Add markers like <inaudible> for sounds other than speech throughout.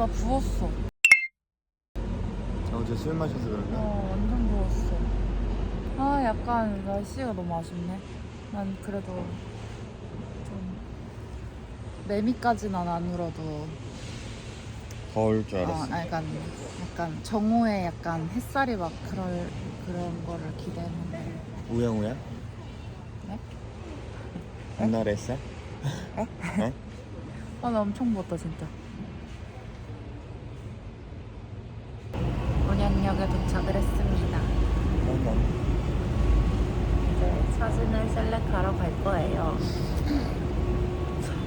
나 부었어. 어제 술 마셔서 그런가? 어, 완전 부었어. 아, 약간 날씨가 너무 아쉽네. 난 그래도 좀 매미까지는 안 울어도 더울 줄 어, 알았어. 약간 약간 정오에 약간 햇살이 막 그럴 그런 거를 기대했는데 우영우야? 네? 옛날 햇살? 아나 엄청 부었다 진짜. 온양역에 도착을 했습니다. 이제 사진을 셀렉하러 갈 거예요.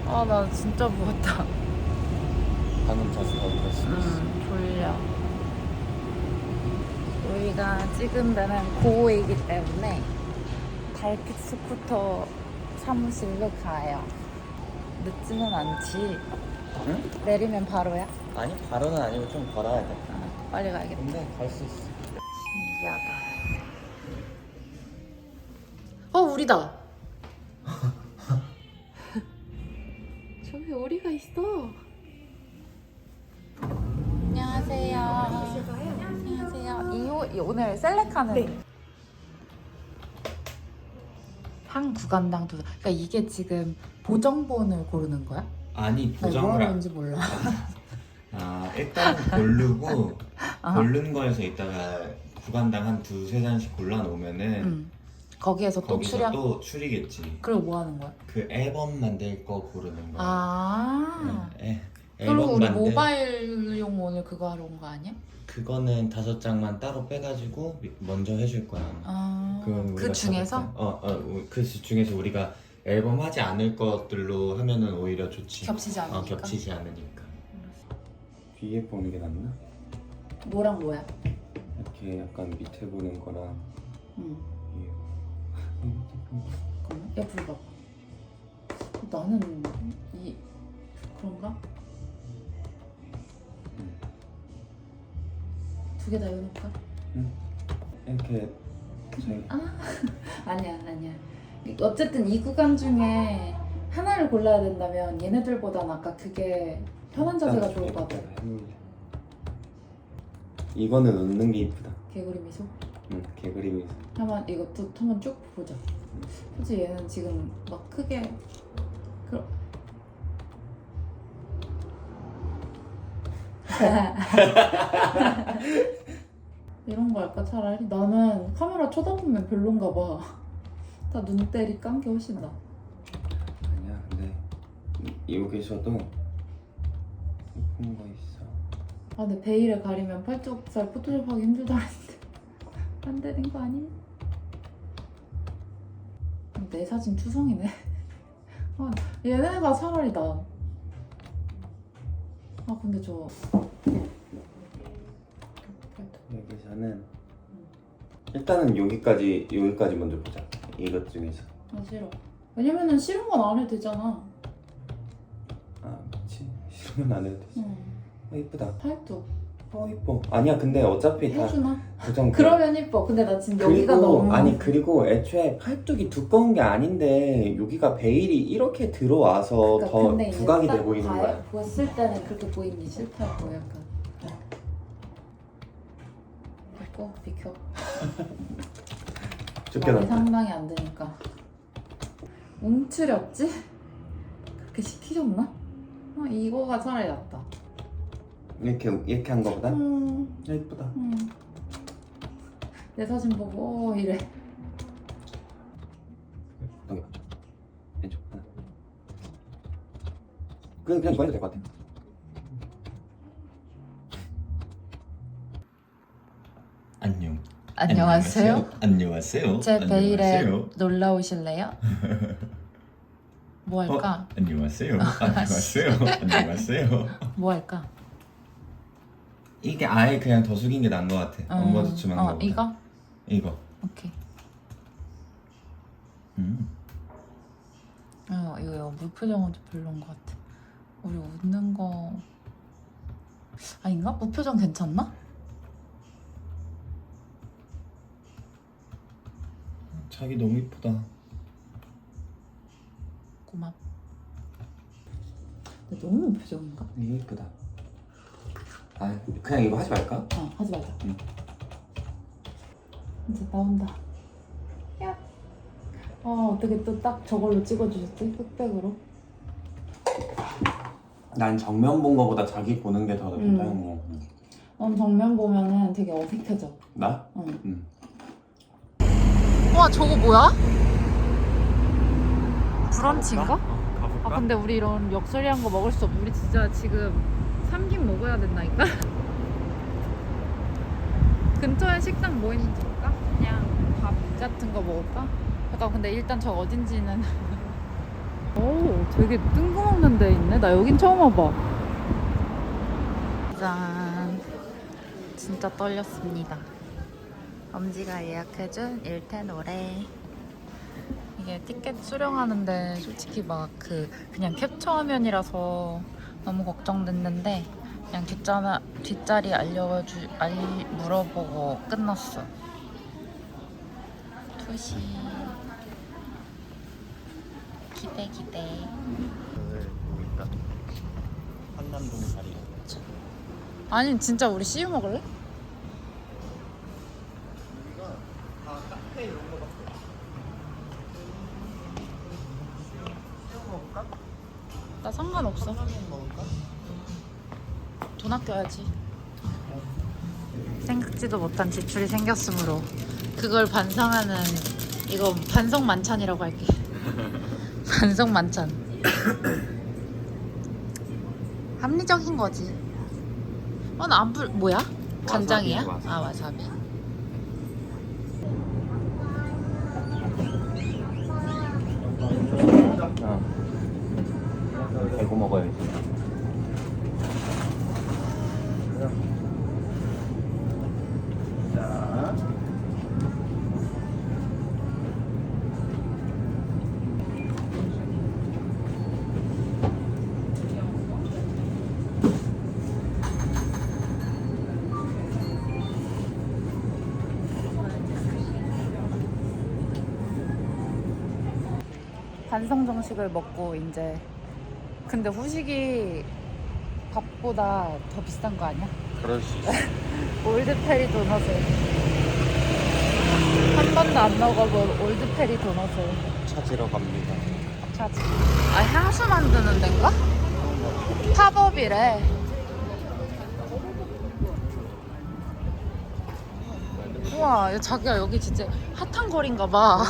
아 나 진짜 부었다. 방금 자서 더 울었어. 음 졸려. 우리가 찍은 데는 고이기 때문에 달빛 스쿠터 사무실로 가요. 늦지는 않지. 응? 내리면 바로야? 아니 바로는 아니고 좀 걸어야 돼. 아, 빨리 가야겠다. 근데 갈 수 있어. 신기하다. 어, 우리다. <laughs> 저기 오리가 있어. 안녕하세요. 안녕하세요. 이호 이 오늘 셀렉하는 한 구간당 두. 그러니까 이게 지금 보정본을 고르는 거야? 아니 나 보정을 뭐 안- 하는지 몰라. <laughs> 아 일단 고르고 아. <laughs> 고른 거에서 이따가 구간당 한 두세 잔씩 골라 놓으면은 응. 거기에서 또 거기서 출연. 또 추리겠지 그리고 뭐 하는 거야? 그 앨범 만들 거 고르는 거야 아. 응, 애- 그리고 앨범 우리 만들- 모바일용 오늘 그거 하러 온 거 아니야? 그거는 다섯 장만 따로 빼가지고 먼저 해줄 거야. 아, 그건 그 우리가 중에서? 다섯 장- 어, 어, 우- 그 중에서 우리가 앨범 하지 않을 것들로 하면은 오히려 좋지 겹치지 않으니까. 어, 겹치지 않으니까 위에 보는 게 낫나? 뭐랑 뭐야? 이렇게 약간 밑에 보는 거랑 응. 옆으로 봐봐. 나는 이 그런가? 두 개다 해놓을까? 이렇게 저희 아 <laughs> 아니야 아니야. 어쨌든 이 구간 중에 하나를 골라야 된다면 얘네들보단 아까 그게 편한 자세가 좋을 것 같아. 이거는 웃는 게 이쁘다. 개구리 미소. 응, 개그림이. 한번 이것도 한번 쭉 보자. 솔직히 얘는 지금 막 크게 그 <laughs> 이런 거 할까 차라리? 나는 카메라 쳐다보면 별론가 봐. 다 눈때리 깐 게 훨씬 나. 아니야, 근데 이- 여기서도 예쁜 거 있어. 아 근데 베일에 가리면 팔뚝살 포토샵 하기 힘들다 했는데 안 되는 거 아니야? 내 사진 투성이네. <laughs> 아, 얘네가 차라리 나. 아 근데 저 여기서는 일단은 여기까지 여기까지 먼저 보자. 이것 중에서. 아 싫어. 왜냐면은 싫은 건 안 해도 되잖아. 아, 그렇지. <laughs> 싫으면 안 해도 되지. 응. 어, 이쁘다. 팔뚝 어, 이뻐. 아니야, 근데 어차피 다 해주나? 고정. 그러면 이뻐. 근데 나 지금 여기가 그리고 너무 아니 그리고 애초에 팔뚝이 두꺼운 게 아닌데 여기가 베일이 이렇게 들어와서 그러니까 더 근데 이제 부각이 딱 돼 보이는 봐- 거야. 봤을 때는 그렇게 보이는 게 싫다고 약간. 됐고 비켜. <laughs> 쫓겨났다. 상당히 안 되니까. 움츠렸지? 그렇게 시키셨나? 아, 이거가 차라리 낫다. 이렇게 이렇게 한 거보다 음, 야, 이쁘다. 음. 내 사진 보고 어, 이래. 넘겨. 왼쪽 하나. 그냥 그냥 이거 해도 될것 같아. 안녕. 안녕하세요. 안녕하세요. 제 베일에 놀러 오실래요? 뭐 할까? 안녕하세요. <laughs> 안녕하세요. 안녕하세요. 뭐 할까? 이게 아예 그냥 더 숙인 게 나은 것 같아. 음, 엄버드춤한 어, 거보다. 이거? 이거. 오케이. 음. 어, 이거 무표정은 좀 별론 것 같아. 우리 웃는 거 아닌가? 무표정 괜찮나? 자기 너무 이쁘다. 고맙. 근데 너무 무표정인가? 이게 이쁘다. 아 그냥 이거 하지 말까? 어 하지 말자 응. 이제 나온다 야. 어 어떻게 또 딱 저걸로 찍어주셨지? 흑백으로 난 정면 본 거보다 자기 보는 게 더 음. 다른 거. 넌 정면 보면은 되게 어색해져 나? 응. 응. 와 저거 뭐야? 브런치인가? 어, 가볼까? 아 근데 우리 이런 역설이한 거 먹을 수 없어 우리 진짜 지금 삼김 먹어야 된다니까? <laughs> 근처에 식당 뭐 있는지 볼까? 그냥 밥 같은 거 먹을까? 잠깐 근데 일단 저 어딘지는 <laughs> 오 되게 뜬금없는 데 있네. 나 여긴 처음 와봐. 짠. 진짜 떨렸습니다. 엄지가 예약해준 일태 노래 이게 티켓 수령하는데 솔직히 막 그 그냥 캡처 화면이라서 너무 걱정됐는데 그냥 뒷자나, 뒷자리 알려주 알 물어보고 끝났어. 투시 기대 기대. 오늘 보니까 한남동 자리. 아니 진짜 우리 씨유 먹을래? 여기가 다 카페 이런 거밖에 없어. 새우 먹을까? 나 상관없어. 아껴야지. 생각지도 못한 지출이 생겼으므로 그걸 반성하는 이거 반성 만찬이라고 할게. <laughs> 반성 만찬. <coughs> 합리적인 거지. 어, 나안 불, 뭐야? 간장이야? 와사비, 아, 와사비. 어. 대고 먹어야지. 반성 정식을 먹고 이제 근데 후식이 밥보다 더 비싼 거 아니야? 그럴 수 있어. <laughs> 올드페리 도넛을 한 번도 안 먹어본 올드페리 도넛을 찾으러 갑니다. 찾지. 아 향수 만드는 데인가? 팝업이래. 우와, 야, 자기야 여기 진짜 핫한 거리인가 봐.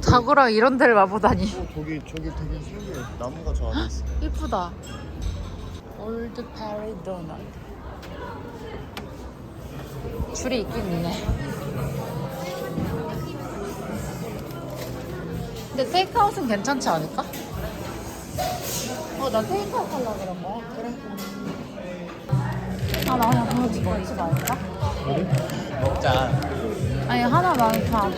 자구랑 이런 데를 와보다니. 어, 저기 저기 되게 신기해. 나무가 저 안에 있어. <laughs> 이쁘다. 올드 페리 도넛. 줄이 있긴 있네. 근데 테이크아웃은 괜찮지 않을까? 어, 나 테이크아웃 하려고 그런 거야. 그래. 아, 나 그냥 그거 집어 먹지 말까? 먹자. 아니, 하나 많다.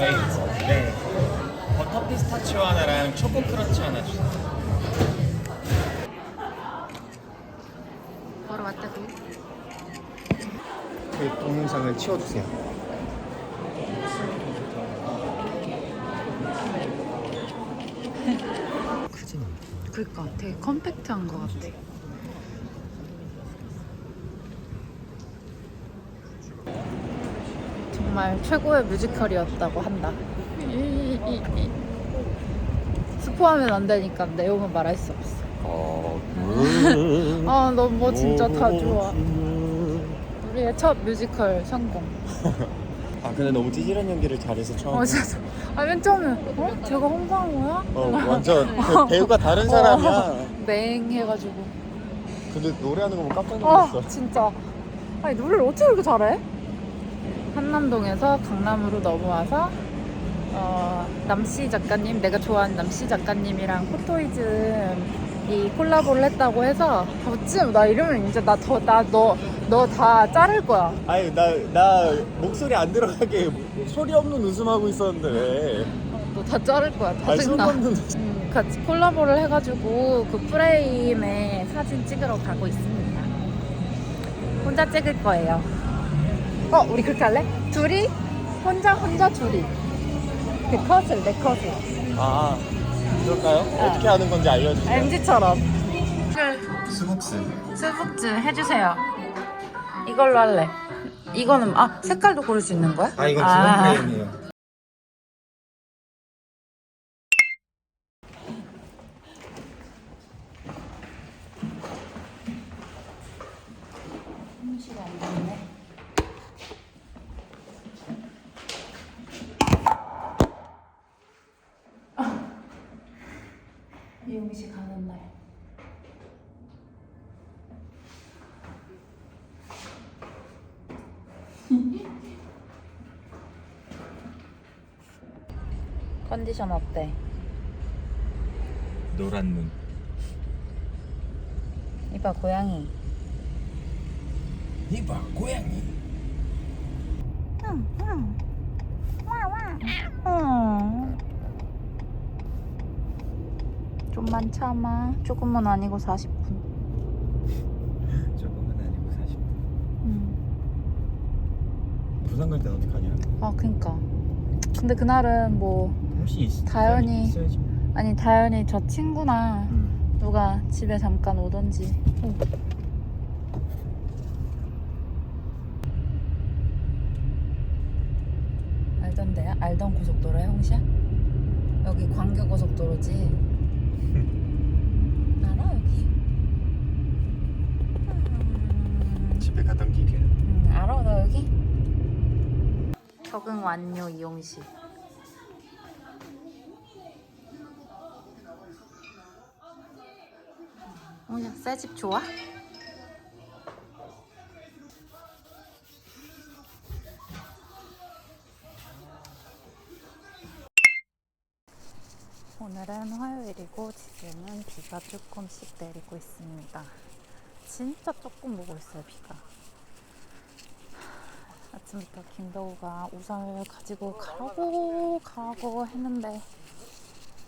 저희 네 버터 피스타치오 하나랑 초코 크런치 하나 주세요. 바로 왔다고. 그 동영상을 치워주세요. 크진 <laughs> 않다. 그니까 되게 컴팩트한 것 같아. 정말 최고의 뮤지컬이었다고 한다. 스포하면 안 되니까 내용은 말할 수 없어. 어. 아, 너뭐 진짜 다 좋아. 우리의 첫 뮤지컬 성공. 아 근데 너무 찌질한 연기를 잘해서 처음. 어, 진짜. 아, 맨 처음에, 어? 제가 홍상호야? 어 완전 그 배우가 다른 사람이야. <laughs> 어, 맹해가지고. 근데 노래하는 거 보고 깜짝 아 놀랐어. 진짜 아니 노래를 어떻게 이렇게 잘해? 한남동에서 강남으로 넘어와서 어, 남씨 작가님 내가 좋아하는 남씨 작가님이랑 포토이즘 이 콜라보를 했다고 해서 어찌 나 이러면 이제 나 더 나 너 너 다 자를 거야 아니 나 나 목소리 안 들어가게 소리 없는 웃음 하고 있었는데 왜? 너 다 자를 거야 다 아니 소리 증나 없는 웃음. 음, 같이 콜라보를 해가지고 그 프레임에 사진 찍으러 가고 있습니다. 혼자 찍을 거예요. 어, 우리 그렇게 할래? 둘이 혼자 혼자 둘이. 그 컷을 내 컷을. 아 그럴까요? 네. 어떻게 하는 건지 알려주세요. MG처럼. 스북스. 스북즈 해주세요. 이걸로 할래. 이거는 아 색깔도 고를 수 있는 거야? 아 이건 기본 프레임이에요. 음식 안 됐네. 미용실 가는 날. <laughs> 컨디션 어때? 노란 눈. 이봐 고양이. 이봐 고양이. 어. 좀만 참아. 조금만 아니고 40분. 조금은 아니고 40분. 음. 부산 갈 땐 어떡하냐? 아, 그니까. 근데 그날은 뭐, 혹시 있, 다현이. 있어야지. 아니, 다현이 저 친구나 음. 누가 집에 잠깐 오던지. 알던데요? 알던 고속도로야, 형시야? 여기 광교 고속도로지? <laughs> 알아, 여기? 음. 집에 가던 길이야. 음, 알아 너 여기? 적응 완료 이용시 어야 새집 좋아? 오늘은 화요일이고 지금은 비가 조금씩 내리고 있습니다. 진짜 조금 오고 있어요 비가. 아침부터 김도우가 우산을 가지고 가라고 가라고 했는데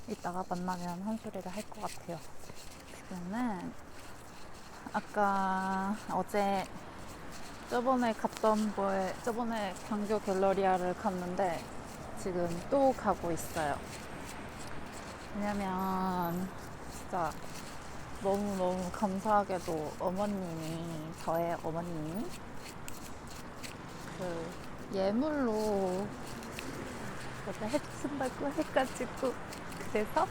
이따가 만나면 한 소리를 할 것 같아요. 지금은 아까 어제 저번에 갔던 거에 저번에 광교 갤러리아를 갔는데 지금 또 가고 있어요. 왜냐면 진짜 너무너무 감사하게도 어머님이 저의 어머님이 그 예물로 그걸 해주신다고 해가지고 그래서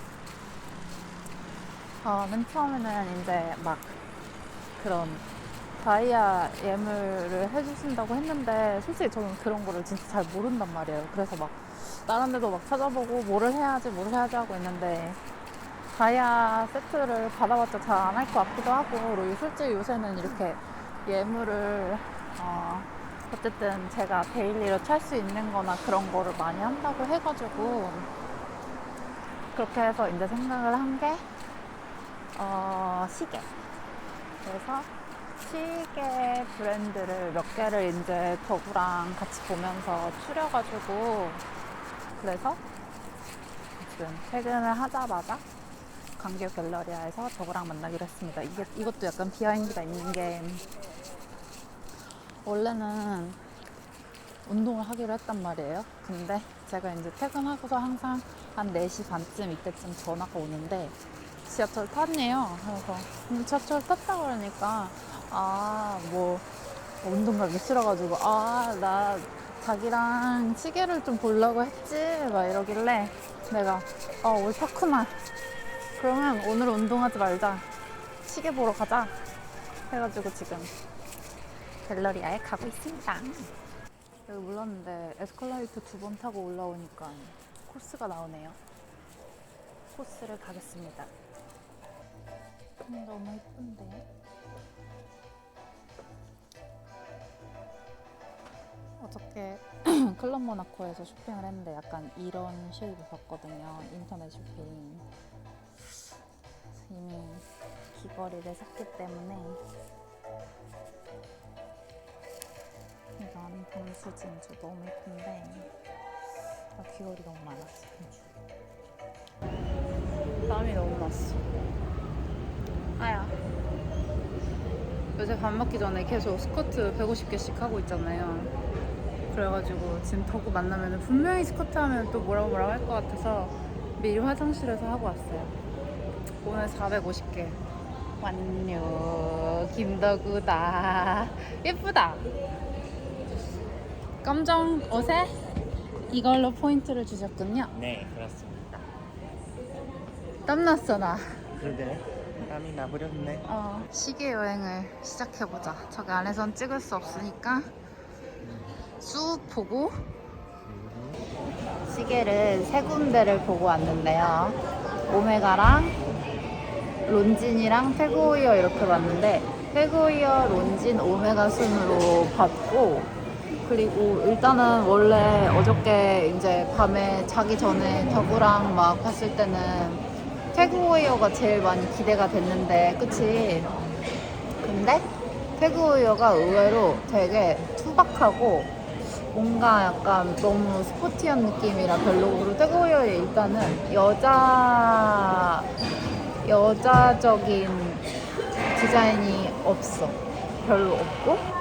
어, 맨 처음에는 이제 막 그런 다이아 예물을 해주신다고 했는데 솔직히 저는 그런 거를 진짜 잘 모른단 말이에요. 그래서 막 다른 데도 막 찾아보고 뭐를 해야지 뭐를 해야지 하고 있는데 다이아 세트를 받아봤자 잘 안 할 것 같기도 하고 그리고 솔직히 요새는 이렇게 예물을 어, 어쨌든 제가 데일리로 찰 수 있는 거나 그런 거를 많이 한다고 해가지고 그렇게 해서 이제 생각을 한게 어, 시계 그래서 시계 브랜드를 몇 개를 이제 덕우랑 같이 보면서 추려가지고 그래서 지금 퇴근을 하자마자 광교 갤러리아에서 덕우랑 만나기로 했습니다. 이게, 이것도 약간 비하인드가 있는 게 원래는 운동을 하기로 했단 말이에요. 근데 제가 이제 퇴근하고서 항상 한 4시 반쯤 이때쯤 전화가 오는데 지하철 탔네요. 그래서 음, 지하철 탔다 그러니까 아 뭐 운동 가기 싫어가지고 아 나 자기랑 시계를 좀 보려고 했지 막 이러길래 내가 어 옳다구나 그러면 오늘 운동하지 말자 시계 보러 가자 해가지고 지금 갤러리아에 가고 있습니다. 여기 몰랐는데 에스컬레이터 두 번 타고 올라오니까 코스가 나오네요. 코스를 가겠습니다. 음, 너무 예쁜데? 어저께 <clears throat> 클럽 모나코에서 쇼핑을 했는데 약간 이런 쉐입을 봤거든요. 인터넷 쇼핑. 이미 귀걸이를 샀기 때문에 이건 범수 진주 너무 예쁜데 아, 귀걸이 너무 많았어 땀이 너무 났어 아야 요새 밥 먹기 전에 계속 스쿼트 150개씩 하고 있잖아요 그래가지고 지금 덕구 만나면 분명히 스쿼트 하면 또 뭐라고 뭐라고 할 것 같아서 미리 화장실에서 하고 왔어요. 오늘 450개. 완료. 김덕구다. 예쁘다. 검정 옷에 이걸로 포인트를 주셨군요. 네, 그렇습니다. 땀났어 나. 그러게 땀이 나버렸네. 어, 시계 여행을 시작해보자. 저기 안에선 찍을 수 없으니까 쑥 보고 시계를 세 군데를 보고 왔는데요. 오메가랑 론진이랑 페그오이어 이렇게 봤는데 페그오이어, 론진, 오메가 순으로 봤고 그리고 일단은 원래 어저께 이제 밤에 자기 전에 덕우랑 막 봤을 때는 페그오이어가 제일 많이 기대가 됐는데 그치? 근데 페그오이어가 의외로 되게 투박하고 뭔가 약간 너무 스포티한 느낌이라 별로고 그리고 페그오이어 일단은 여자 여자적인 디자인이 없어 별로 없고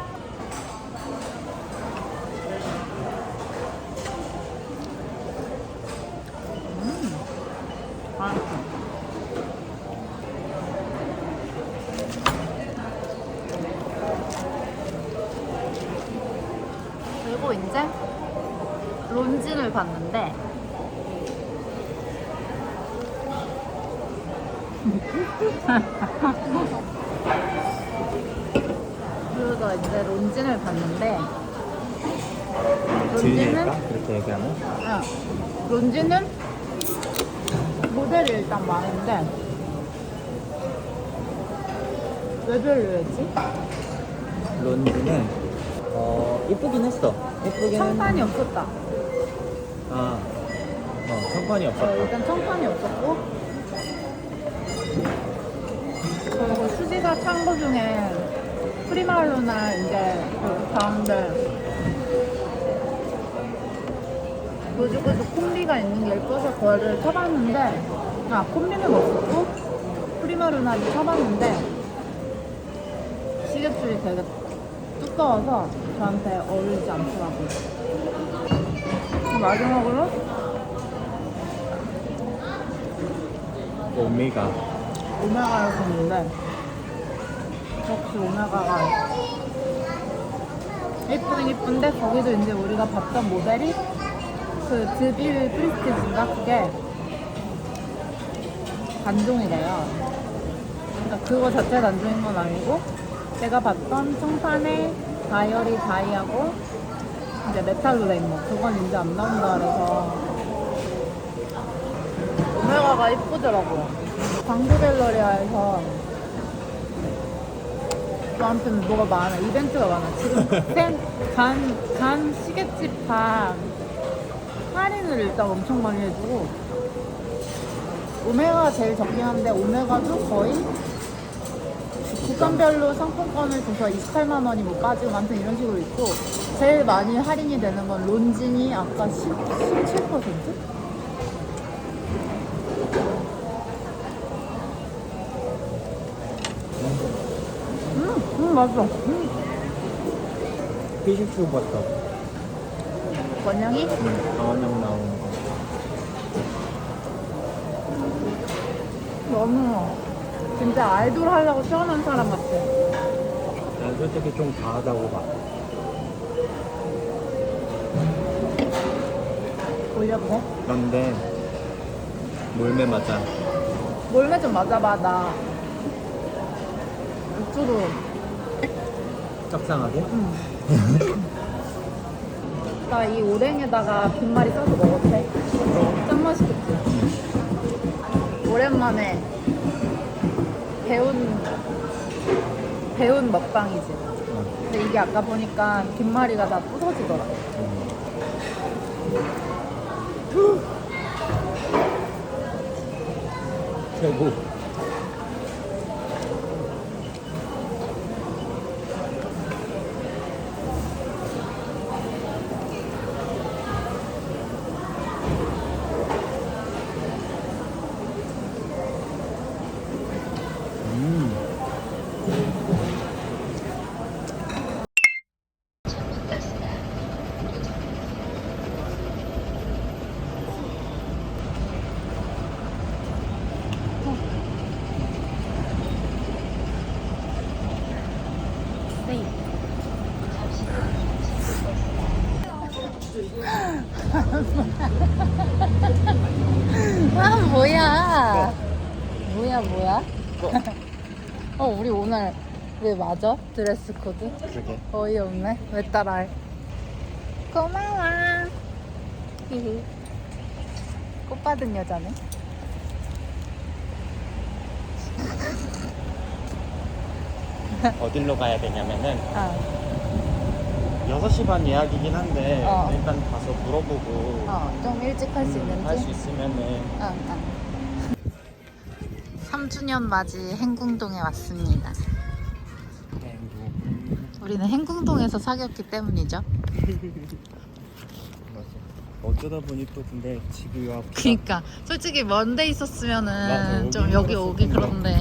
그리고 이제 론진을 봤는데 <laughs> 그래서 이제 론진을 봤는데 론진은 그렇게 얘기하면? 어, 론지는 모델이 일단 많은데 왜 별로였지? 론즈는 어 이쁘긴 했어. 이쁘긴 청판이 없었다. 아, 어 청판이 어, 없었다. 일단 청판이 없었고 그리고 수지가 찬거 중에 프리마로나 이제 그 가운데 요즘에도 콤비가 있는 게 예뻐서 그거를 쳐봤는데 아 콤비는 없었고 프리마루나를 쳐봤는데 시계줄이 되게 두꺼워서 저한테 어울리지 않더라고요. 마지막으로? 오메가. 오메가를 봤는데 역시 오메가가 예쁘긴 예쁜데 거기도 이제 우리가 봤던 모델이 그 드빌 프리스티지인가? 그게 단종이래요. 그러니까 그거 자체 단종인 건 아니고 제가 봤던 청산의 다이어리 다이하고 이제 메탈로 된거 그건 이제 안 나온다 그래서 오메가가 이쁘더라고요. 광고 갤러리아에서 저한테는 뭐가 많아. 이벤트가 많아. 지금 <laughs> 생, 간, 간 시계집 다 할인을 일단 엄청 많이 해주고 오메가가 제일 적긴 한데 오메가도 거의 국간별로 상품권을 줘서 28만 원이 못 빠지고 아무튼 이런 식으로 있고 제일 많이 할인이 되는 건 론진이 아까 10, 17%? 음, 음 맛있어. 음. 피식추 버터. 원영이? 응, 강원영 나오는 거. 너무 진짜 아이돌 하려고 태어난 사람 같아. 난 솔직히 좀 과하다고 봐. 올려도 돼? 그런데 몰매 맞아. 몰매 좀 맞아봐, 나. 육주도. 짝상하게? 나이 오뎅에다가 김말이 싸서 먹어도 돼? 짠 맛있겠지? 오랜만에 배운, 배운 먹방이지. 어. 근데 이게 아까 보니까 김말이가 다 부서지더라. 최고. 음. 아 뭐야? 뭐야 뭐야? 어 우리 오늘 왜 맞아? 드레스 코드? 그러게. 어이없네. 왜 따라해? 고마워. 꽃 받은 여자네. <laughs> 어디로 가야 되냐면은 아, 6시 반 예약이긴 한데 어. 일단 가서 물어보고 어, 좀 일찍 할 수 있는지. 할 수 있으면은 응, 응. 3주년 맞이 행궁동에 왔습니다. 우리는 행궁동에서 사귀었기 때문이죠. 어쩌다 보니 또 근데 집이 와. 그니까 솔직히 먼데 있었으면은 맞아, 좀 여기 오기. 그런데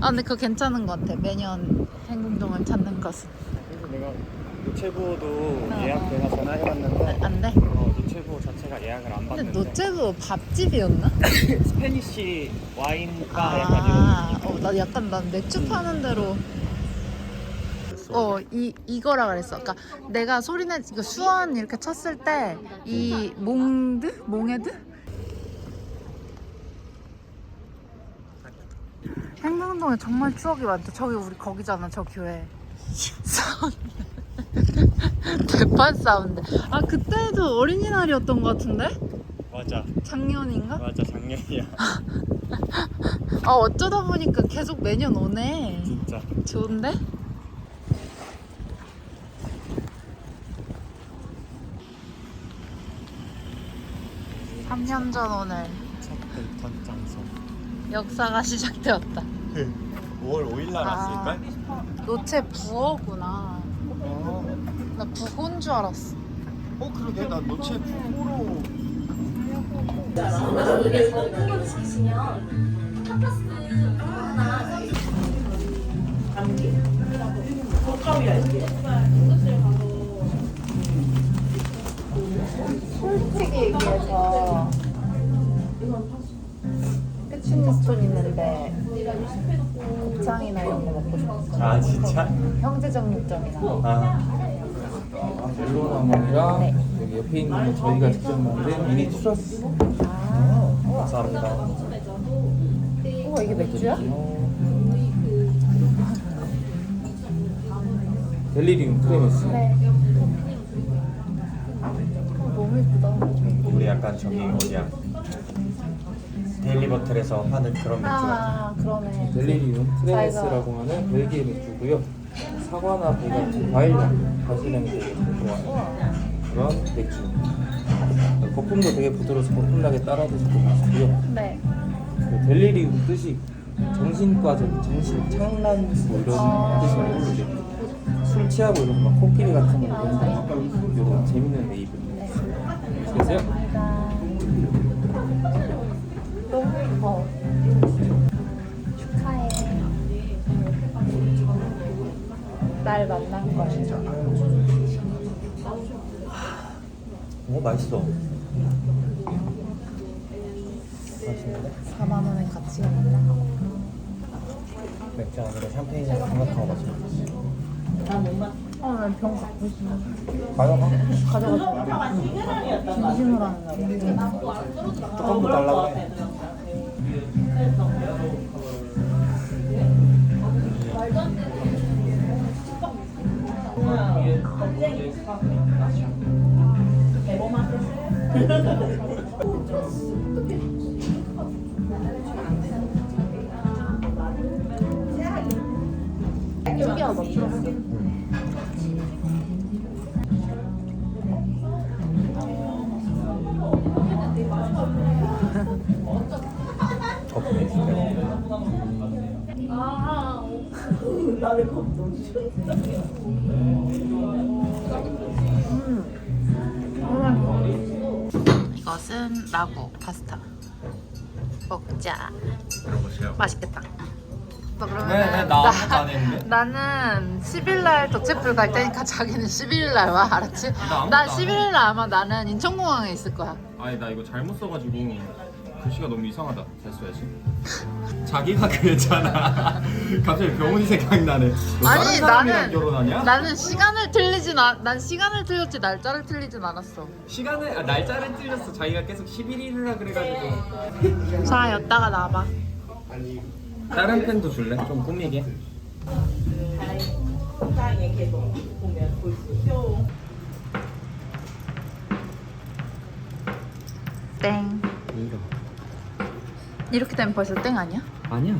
아 근데 그거 괜찮은 것 같아 매년 행궁동을 찾는 것은 그래서 내가 노체부도 어, 예약 내가 전화해봤는데 안 돼? 어, 노체부 자체가 예약을 안 근데 받는데 노체부 밥집이었나? 스페니쉬 와인바 약간 아, 어, 나 약간 난 맥주 파는 대로 이런 어, 이, 이거라 그랬어. 그러니까 내가 소리내, 이거 수원 이렇게 쳤을 때, 이 몽드? 몽헤드? 행궁동에 정말 추억이 많다. 저기 우리 거기잖아, 저 교회. <laughs> 대판 사운드. 아, 그때도 어린이날이었던 것 같은데? 맞아 작년인가? 맞아 작년이야 <laughs> 아, 어쩌다 보니까 계속 매년 오네. 진짜 좋은데? (3년) 전 오늘 첫 데이트 장소 역사가 시작되었다 5월 5일 날 아. 왔을걸? 노체 부어구나 어, 나 부고인 줄 알았어 어 그러게 나 노체 부호로 솔직히 얘기해서 캐치니스톤 있는데 곱창이나 이런 거 먹고 싶어 아 진짜? 형제정육점이나. 아. 멜로나몬이랑 네. 여기 옆에 있는 건 저희가 직접 만든 미니 추러스. 감사합니다. 우와 이게 맥주야? 델리리움 크레메스. 네 우리 약간 저기 어디야? 데일리 버틀에서 하는 그런 맥주 같아 아 그러네. 델리리움 크레메스라고 하는 벨기에 맥주고요. 사과나 배 같은 과일향 바질향이 되게 좋아요. 그런 맥주. 거품도 되게 부드러워서 거품나게 따라 드셔도 맛있고요. 네. 그 델리리움 뜻이 정신과적인 정신 창란 뭐 이런 아. 뜻이고 이제 술 취하고 이런 막 코끼리 같은 거 이런 이런 재밌는 네이버입니다. 그래서요 예뻐 축하해. 날 만난 거야. 오 맛있어. 맛있는데? 4만 원의 가치가 있나? 맥주 아니라 샴페인이라고 생각하고 마시면 어 난병 갖고 있어. 가져가. 가져가서 진심으로 하는 날이야. 조금 달라고 해 신기하다 이것은 라고 파스타. 먹자. 맛있겠다. 너 그러면 왜, 왜나 아무것도 안 했는데? 나는 10일날 도체풀 갈 테니까 자기는 11일날 와 알았지? 나 아무것도 난 안 11일날 아마 나는 인천공항에 있을 거야. 아니 나 이거 잘못 써가지고 글씨가 너무 이상하다. 잘 써야지. 자기가 <laughs> 그랬잖아. 갑자기 병원이 생각나네. 너 아니, 다른 사람이랑 나는- 결혼하냐? 나는 시간을 틀리진 않, 난 시간을 틀렸지 날짜를 틀리진 않았어. 시간을 아, 날짜를 틀렸어. 자기가 계속 11일이라 그래가지고. <laughs> 자, 여기다가 놔봐. 다른 펜도 줄래? 좀 꾸미게. 땡. 이 렇게 되면 벌써 땡 아니야? 아니야.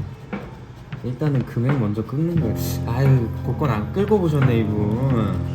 일단은 금액 먼저 끊는 거야. 아유, 그건 안 끌고 보셨네 이분.